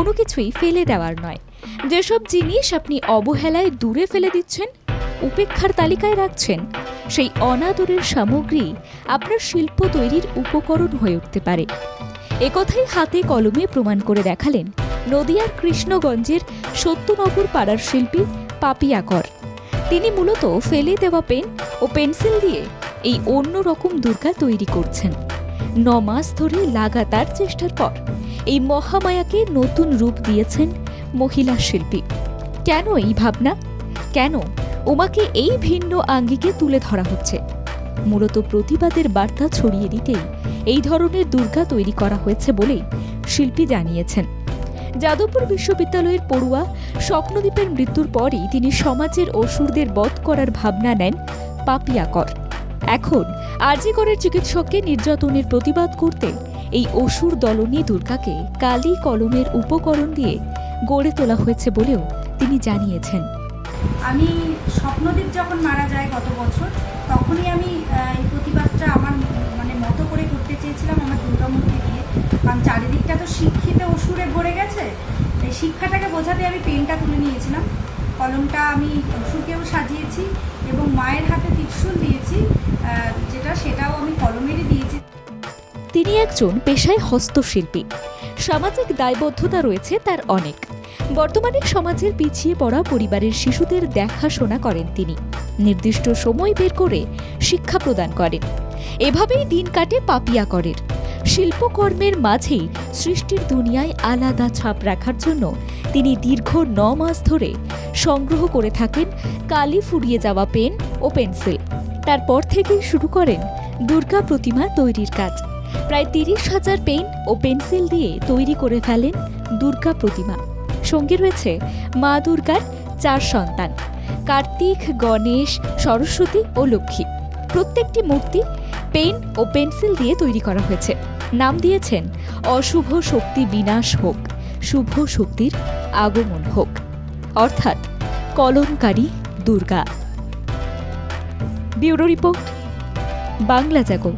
কোনো কিছুই ফেলে দেওয়ার নয়। যেসব জিনিস আপনি অবহেলায় দূরে ফেলে দিচ্ছেন, উপেক্ষার তালিকায় রাখছেন, সেই অনাদরের সামগ্রী আপনার শিল্প তৈরির উপকরণ হয়ে উঠতে পারে। একথাই হাতে কলমে প্রমাণ করে দেখালেন নদিয়ার কৃষ্ণগঞ্জের সত্যনগর পাড়ার শিল্পী পাপিয়াকর। তিনি মূলত ফেলে দেওয়া পেন ও পেন্সিল দিয়ে এই অন্য রকম দুর্গা তৈরি করছেন। ন মাস ধরে লাগাতার চেষ্টার পর এই মহামায়াকে নতুন রূপ দিয়েছেন মহিলা শিল্পী। কেন এই ভাবনা? কেন ওমাকে এই ভিন্ন আঙ্গিকে তুলে ধরা হচ্ছে? মূলত প্রতিবাদের বার্তা ছড়িয়ে দিতেই এই ধরনের দুর্গা তৈরি করা হয়েছে বলেই শিল্পী জানিয়েছেন। যাদবপুর বিশ্ববিদ্যালয়ের পড়ুয়া স্বপ্নদীপের মৃত্যুর পরই তিনি সমাজের অসুরদের বধ করার ভাবনা নেন পাপিয়াকর। এখন আরজিকরের চিকিৎসককে নির্যাতনের প্রতিবাদ করতে এই অসুর দলনী দুর্গাকে কালি কলমের উপকরণ দিয়ে গড়ে তোলা হয়েছে বলেও তিনি জানিয়েছেন। আমি স্বপ্নদীপ যখন মারা যায় গত বছর, তখনই আমি এই প্রতিবাদটা আমার মানে মতো করে করতে চেয়েছিলাম আমার দুর্গামূর্তি দিয়ে। কারণ চারিদিকটা তো শিক্ষিত অসুরে ভরে গেছে। এই শিক্ষাটাকে বোঝাতে আমি পেনটা তুলে নিয়েছিলাম। কলমটা আমি অসুরকেও সাজিয়েছি এবং মায়ের হাতে ত্রিশূল দিয়েছি। তিনি একজন পেশায় হস্তশিল্পী। সামাজিক দায়বদ্ধতা রয়েছে তার অনেক। বর্তমানে সমাজের পিছিয়ে পড়া পরিবারের শিশুদের দেখাশোনা করেন তিনি। নির্দিষ্ট সময় বের করে শিক্ষা প্রদান করেন। এভাবেই দিন কাটে পাপিয়াকরের শিল্পকর্মের মাঝেই সৃষ্টির দুনিয়ায় আলাদা ছাপ রাখার জন্য তিনি দীর্ঘ ন মাস ধরে সংগ্রহ করে থাকেন কালি ফুরিয়ে যাওয়া পেন ও পেন্সিল। তারপর থেকেই শুরু করেন দুর্গা প্রতিমা তৈরির কাজ। প্রায় তিরিশ হাজার পেন ও পেন্সিল দিয়ে তৈরি করে ফেলেন দুর্গা প্রতিমা। সঙ্গে রয়েছে মা দুর্গার চার সন্তান, কার্তিক, গণেশ, সরস্বতী ও লক্ষ্মী। প্রত্যেকটি মূর্তি পেন ও পেন্সিল দিয়ে তৈরি করা হয়েছে। নাম দিয়েছেন অশুভ শক্তি বিনাশ হোক, শুভ শক্তির আগমন হোক। অর্থাৎ Kalamkari Durga. Bureau report, Bangla Jago.